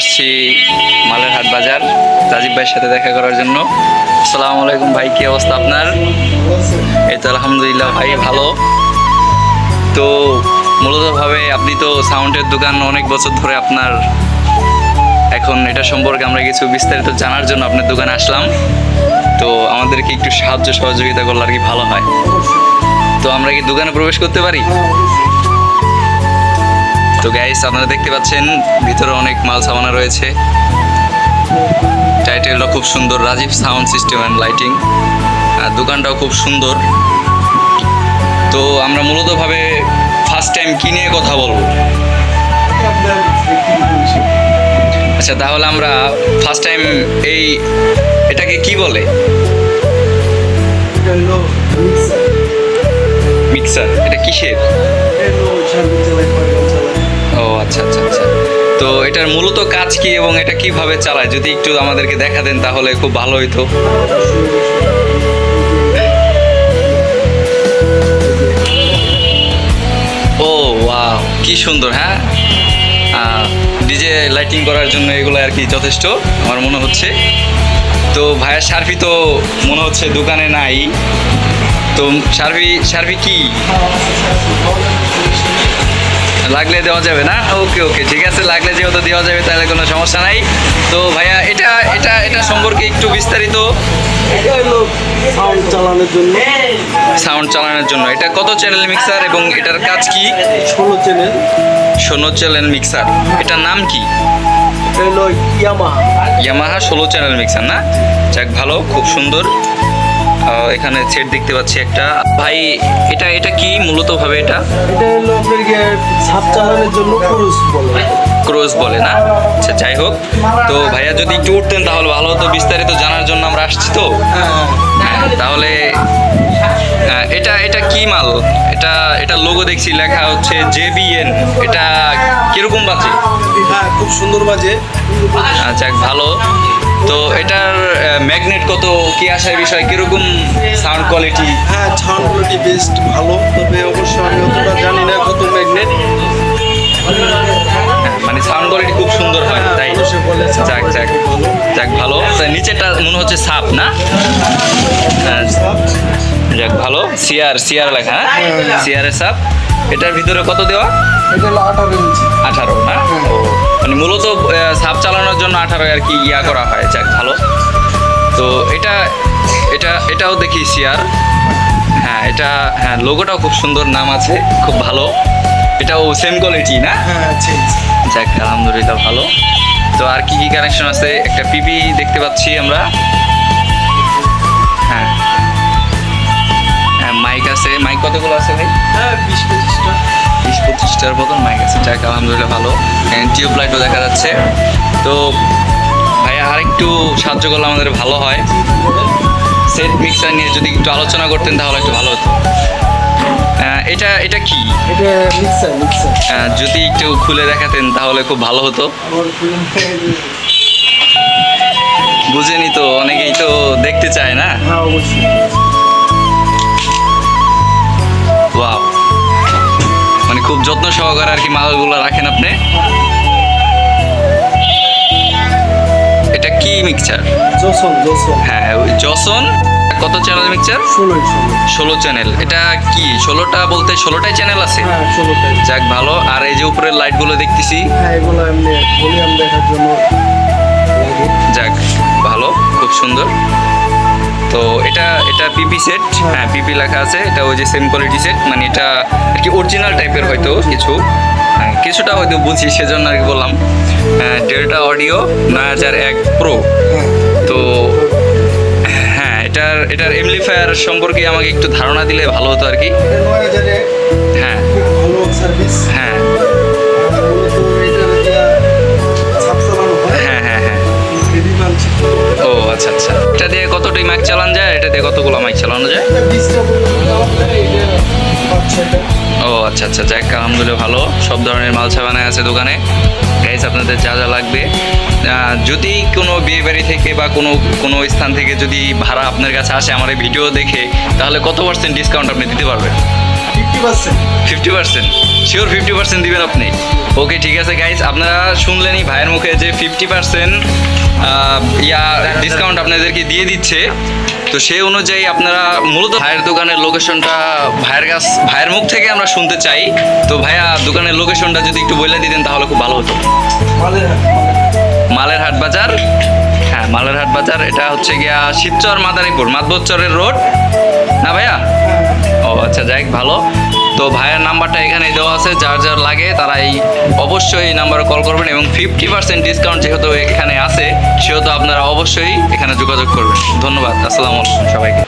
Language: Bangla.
আসছি মালের হাট বাজার রাজীব ভাইয়ের সাথে দেখা করার জন্য। আসসালামু আলাইকুম ভাই, কি অবস্থা আপনার? এই তো আলহামদুলিল্লাহ ভাই, ভালো। তো মূলতভাবে আপনি তো সাউন্ডের দোকান অনেক বছর ধরে আপনার। এখন এটা সম্পর্কে আমরা কিছু বিস্তারিত জানার জন্য আপনার দোকানে আসলাম। তো আমাদেরকে একটু সাহায্য সহযোগিতা করলে আর কি ভালো হয়। তো আমরা কি দোকানে প্রবেশ করতে পারি? তো গাইস আপনারা দেখতে পাচ্ছেন ভিতরে অনেক মাল সামানা রয়েছে। টাইটেলটা খুব সুন্দর Rajib sound system and lighting আর দোকানটাও খুব সুন্দর। তো আমরা মূলতভাবে ফার্স্ট টাইম কি নিয়ে কথা বলব? আচ্ছা তাহলে আমরা ফার্স্ট টাইম এই এটাকে কি বলে? মিক্সার এটা কিসের? আচ্ছা আচ্ছা আচ্ছা। তো এটার মূলত কাজ কি এবং এটা কীভাবে চালায়? যদি একটু আমাদেরকে দেখা দেন তাহলে খুব ভালো হইতো। ও, ওয়াও, কি সুন্দর হ্যাঁ? ডিজে লাইটিং করার জন্য এগুলো আর কি যথেষ্ট, আমার মনে হচ্ছে। তো ভাইয়া, সার্ফি তো মনে হচ্ছে দোকানে নাই। তো সার্ফি সার্ফি কি? লাগলে দেওয়া যাবে না? ওকে ওকে ঠিক আছে লাগলে যেহেতু দেওয়া যাবে তাহলে কোনো সমস্যা নাই। তো ভাইয়া এটা এটা এটা সম্পর্কে একটু বিস্তারিত। সাউন্ড চালানোর জন্য। সাউন্ড চালানোর জন্য। এটা কত চ্যানেল মিক্সার এবং এটার কাজ কি? ষোলো চ্যানেল ষোলো চ্যানেল মিক্সার এটার নাম কি? ইয়ামাহা ইয়ামাহা ষোলো চ্যানেল মিক্সার না? যাক ভালো খুব সুন্দর। এখানে সেট দেখতে পাচ্ছি একটা। ভাই এটা এটা কি মূলত ভাবে এটা? এটা হলো আপনার গিয়ে ছাপ চালানোর জন্য ক্রুজ বলে। ক্রোজ বলে না? আচ্ছা যাই হোক। তো ভাইয়া যদি একটু উঠতেন তাহলে ভালো হতো। বিস্তারিত জানার জন্য আমরা আসছি তো। হ্যাঁ। তাহলে আহ, এটা এটা কি মাল? এটা এটা লোগো দেখছি লেখা হচ্ছে জেবিএন এটা কীরকম বাজে? হ্যাঁ খুব সুন্দর বাজে। আচ্ছা ভালো। তো এটার ম্যাগনেট কত কি আসার বিষয় কীরকম সাউন্ড কোয়ালিটি হ্যাঁ সাউন্ড কোয়ালিটি বেস্ট ভালো। তবে অবশ্য আমি অতটা জানি না কত ম্যাগনেট মানে সাউন্ড কোয়ালিটি খুব সুন্দর হয় তাই বলে যাক যাক যাক ভালো। নিচেটা মনে হচ্ছে সাপ না? হ্যাঁ, যাক ভালো। সিআর সিআর লেখা হ্যাঁ? সিআরের সাপ। এটার ভিতরে কত দেওয়া? এটা হলো আঠারো ইঞ্চি। আঠারো না? ও মানে মূলত সাপ চালানোর জন্য আঠারো আর কি ইয়া করা হয়। যাক ভালো। তো এটা এটা এটাও দেখি সিয়ার। হ্যাঁ এটা হ্যাঁ লোগোটাও খুব সুন্দর নাম আছে খুব ভালো। এটাও সেম কোয়ালিটি না? হ্যাঁ যাক আলহামদুলিল্লাহ ভালো। তো আর কি কি কানেকশন আছে? একটা পিপি দেখতে পাচ্ছি আমরা। মাইক কতগুলো আছে ভাই? হ্যাঁ বিশ পঁচিশটা। বিশ পঁচিশটার মতন মাইক আছে। যাক আলহামদুলিল্লাহ ভালো। টিউব লাইটও দেখা যাচ্ছে। তো ভাইয়া আরেকটু সাহায্য করলে আমাদের ভালো হয়। সেট মিক্সার নিয়ে যদি একটু আলোচনা করতেন তাহলে একটু ভালো হতো। এটা এটা কি? এটা মিক্সার মিক্সার যদি একটু খুলে দেখাতেন তাহলে খুব ভালো হতো। বুঝেনি তো অনেকেই তো দেখতে চায় না। হ্যাঁ অবশ্যই। খুব যত্ন সহকারে আর কি মালগুলো রাখেন আপনি। এটা কি মিক্সচার জসন জসন। হ্যাঁ জসন। কত চ্যানেল মিক্সচার ষোলো ষোলো। চ্যানেল এটা কি? ষোলোটা বলতে ষোলোটাই চ্যানেল আছে? হ্যাঁ যাক ভালো। আর এই যে উপরের লাইটগুলো দেখতেছি। হ্যাঁ দেখার জন্য যাক ভালো। খুব সুন্দর। তো এটা এটা পিপি সেট হ্যাঁ পিপি লেখা আছে। এটা ওই যে সেম কোয়ালিটি সেট মানে এটা আর কি অরিজিনাল টাইপের হয়তো কিছু। হ্যাঁ, কিছুটা হয়তো বুঝি সেজন্য আর কি বললাম। ডেল্টা অডিও নয় হাজার এক প্রো হ্যাঁ তো হ্যাঁ এটার এটার এমপ্লিফায়ার সম্পর্কে আমাকে একটু ধারণা দিলে ভালো হতো আর কি। হ্যাঁ। হ্যাঁ। ও আচ্ছা আচ্ছা। এটা দিয়ে কতটি মাইক চালানো যায়? এটা দিয়ে কতগুলো মাইক চালানো যায়? ও আচ্ছা আচ্ছা। যাক আলহামদুলিল্লাহ ভালো। সব ধরনের মাল সাবানায় আছে দোকানে। গাইস আপনাদের যা যা লাগবে। যদি কোনো বিয়ে বাড়ি থেকে বা কোনো কোনো স্থান থেকে যদি ভাড়া আপনার কাছে আসে আমার এই ভিডিও দেখে তাহলে কত পার্সেন্ট ডিসকাউন্ট আপনি দিতে পারবেন? Fifty percent sure fifty percent দিবেন আপনি। ওকে ঠিক আছে গাইজ আপনারা শুনলেনই ভাইয়ের মুখে যে ফিফটি পার্সেন্ট ইয়া ডিসকাউন্ট আপনাদেরকে দিয়ে দিচ্ছে। তো সেই অনুযায়ী আপনারা মূলত ভাইয়ের দোকানের লোকেশনটা ভাইয়ের কাছ, ভাইয়ের মুখ থেকে আমরা শুনতে চাই। তো ভাইয়া, দোকানের লোকেশনটা যদি একটু বলে দিতেন, তাহলে খুব ভালো হতো। মালের হাট বাজার। হ্যাঁ মালের হাট বাজার, এটা হচ্ছে গিয়া শিবচর মাদারীপুর মাতবরচরের রোড না ভাইয়া? ও আচ্ছা যাই ভালো। তো ভাইয়ের নাম্বারটা এখানে দেওয়া আছে, যার যার লাগে তারা এই অবশ্যই এই নাম্বারে কল করবেন এবং ফিফটি পার্সেন্ট ডিসকাউন্ট যেহেতু এখানে আছে, সেহেতু আপনারা অবশ্যই এখানে যোগাযোগ করবেন। ধন্যবাদ, আসসালামু আলাইকুম সবাইকে।